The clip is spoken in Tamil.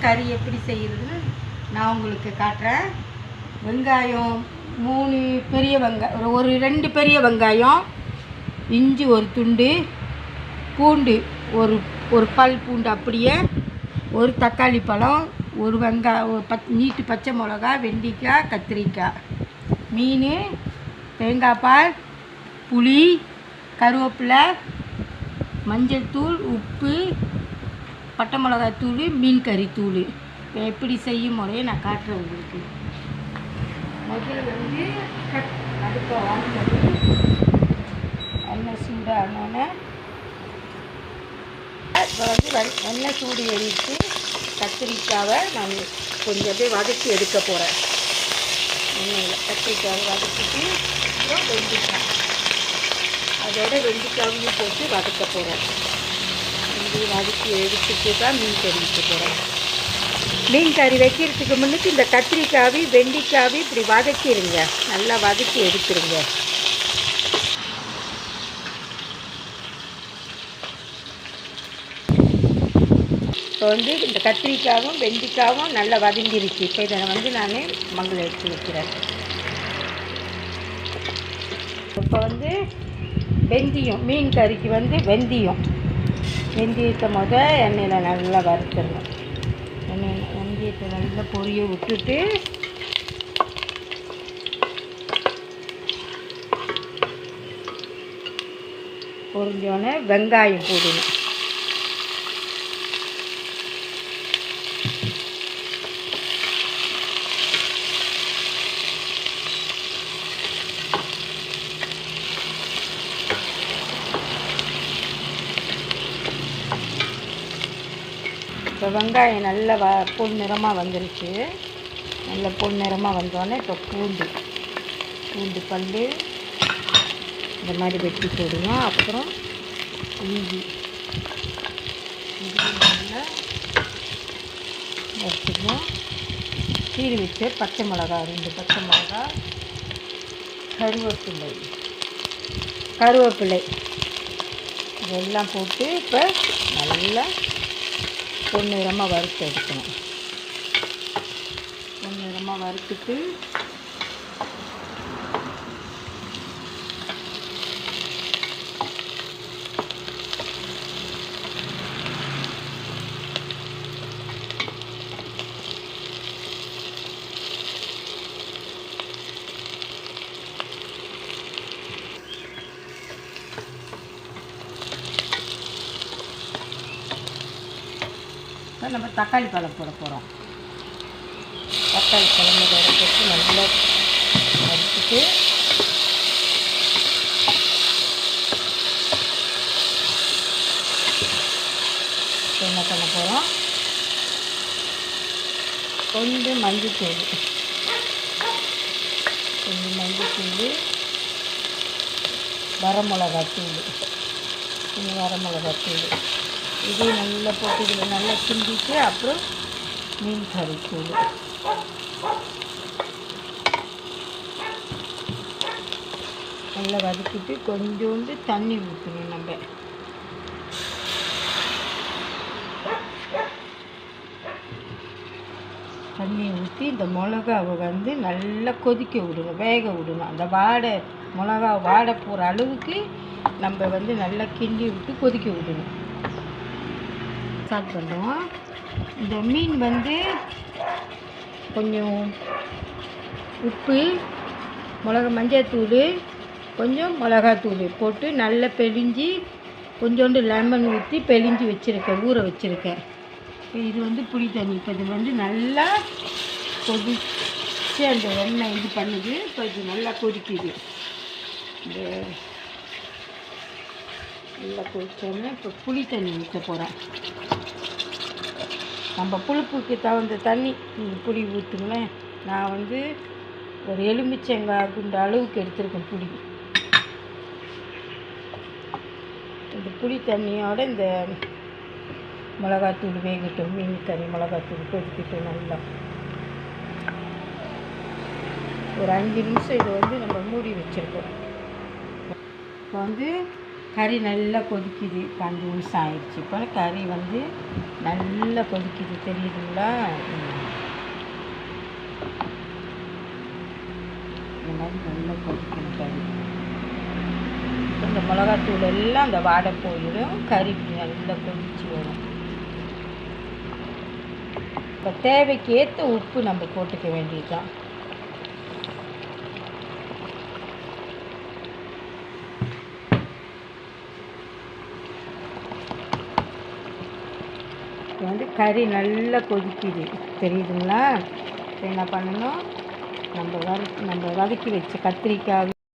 கறி எப்படி செய்கிறதுன்னு நான் உங்களுக்கு காட்டுறேன். வெங்காயம் மூணு பெரிய வெங்காயம் ஒரு ரெண்டு பெரிய வெங்காயம் இஞ்சி ஒரு துண்டு பூண்டு ஒரு ஒரு பல் பூண்டு அப்படியே ஒரு தக்காளி பழம் ஒரு வெங்காயம் ஒரு பத் நீட்டு பச்சை மிளகா வெண்டைக்காய் கத்திரிக்காய் மீன் தேங்காய் பால் புளி கருவேப்பிலை மஞ்சள் தூள் உப்பு பட்டை மிளகாய் தூள் மீன் கறி தூள். எப்படி செய்யும் முறையை நான் காட்டுறேன் உங்களுக்கு. முதல்ல வந்து அடுப்பை ஆன் எண்ணெய் சூடானோன்னே இப்போ வந்து எண்ணெய் சூடு எரித்து கத்திரிக்காவை நான் கொஞ்சம் அப்படியே வதக்கி எடுக்க போகிறேன் எண்ணெயில் கத்திரிக்காவை வதக்கிட்டு அப்புறம் வெண்டிக்காய். அதோட வெண்டிக்காவையும் போட்டு வதக்க போகிறேன் இப்படி வதக்கி எடுத்துட்டு தான் மீன் கறி வைக்க போகிறேன் மீன் கறி வைக்கிறதுக்கு முன்னுக்கு இந்த கத்திரிக்காவி வெண்டிக்காவி இப்படி வதக்கிடுங்க நல்லா வதக்கி எடுத்துருங்க. இப்போ வந்து இந்த கத்திரிக்காவும் வெண்டிக்காவும் நல்லா வதங்கிருச்சு. இப்போ இதை வந்து நான் மங்களை எடுத்து வைக்கிறேன். இப்போ வந்து வெந்தயம் மீன் கறிக்கு வந்து வெந்தயம். வெந்தயத்தை முத எண்ணெயில் நல்லா வறுத்துடணும். எண்ணெய் வெந்தயத்தை நல்லா பொரிய விட்டுட்டு பொரிஞ்சோடனே வெங்காயம் போடணும். இப்போ வெங்காயம் நல்ல வ பொன் நிறமாக வந்துருச்சு. நல்ல பொன் நிறமாக வந்தோடனே இப்போ பூண்டு பூண்டு பல் இந்த மாதிரி வெட்டி போடுவோம் அப்புறம் இஞ்சி. நல்லா வச்சுக்குவோம் கீறி வச்சு பச்சை மிளகா ரெண்டு பச்சை மிளகா கருவேப்பிலை. கருவேப்பிலை. இதெல்லாம் போட்டு இப்போ நல்லா பொன்னிறமாக வறுத்து எடுக்கணும். பொன்னிறமாக வறுத்துட்டு இப்போ நம்ம தக்காளி பழம் போட போகிறோம். தக்காளி பழம் இதோட போட்டு நல்லா வறுத்துட்டு என்ன பண்ண போகிறோம்? கொஞ்சம் மஞ்சத்தூள். கொஞ்சம் மஞ்சத்தூள் வரமிளகாத்தூள். கொஞ்சம் வரமிளகாத்தூள். இதையும் நல்லா போட்டு இதில் நல்லா கிண்டிட்டு அப்புறம் மீன் கறி தூள் நல்லா வதக்கிட்டு கொஞ்சோண்டு தண்ணி ஊற்றணும் நம்ம. தண்ணி ஊற்றி இந்த மிளகாவை வந்து நல்லா கொதிக்க விடணும் வேக விடணும். அந்த வாடை மிளகா வாடை போகிற அளவுக்கு நம்ம வந்து நல்லா கிண்டி விட்டு கொதிக்க விடணும். ஸ்டார்ட் பண்ணுவோம் இந்த மீன் வந்து கொஞ்சம் உப்பு மிளகா மஞ்சத்தூள் கொஞ்சம் மிளகாத்தூள் போட்டு நல்லா பெழிஞ்சி கொஞ்சோண்டு லெமன் ஊற்றி பெழிஞ்சி வச்சுருக்கேன் ஊற வச்சுருக்கேன். இது வந்து புளி தண்ணி. இப்போ இது வந்து நல்லா கொதிச்சு அந்த எண்ணெய் இது பண்ணுது. இப்போ இது நல்லா கொதிக்குது. இந்த நல்லா கொதிச்சோடனே இப்போ புளி தண்ணி ஊற்ற போகிறேன் நம்ம புளிப்புக்கு தகுந்த தண்ணி நீங்கள் புளி ஊற்றுங்களேன் நான் வந்து ஒரு எலுமிச்சங்காய் குண்டு அளவுக்கு எடுத்திருக்கேன் புளி இந்த புளி தண்ணியோட இந்த மிளகாத்தூள் வேகட்டும் மீன் கறி மிளகாத்தூள் கொதிக்கட்டும் நல்லா. ஒரு அஞ்சு நிமிஷம் இதை வந்து நம்ம மூடி வச்சுருக்கோம். இப்போ வந்து கறி நல்லா கொதிக்குது. பஞ்சு நிமிஷம் ஆயிடுச்சு இப்போ கறி வந்து நல்லா கொதிக்குது. தெரியுதுங்களா? இந்த மாதிரி நல்லா கொதிக்கணும் கறி. இந்த மிளகாத்தூள் எல்லாம் அந்த வாடை போயிடும். கறி நல்லா கொதிச்சு வரும். இப்போ தேவைக்கு ஏற்ற உப்பு நம்ம போட்டுக்க வேண்டியதுதான். இப்போ வந்து கறி நல்லா கொதிக்குது. தெரியுதுங்களா? இப்போ என்ன பண்ணணும்? நம்ம வறு நம்ம வதக்கி வச்ச கத்திரிக்காய்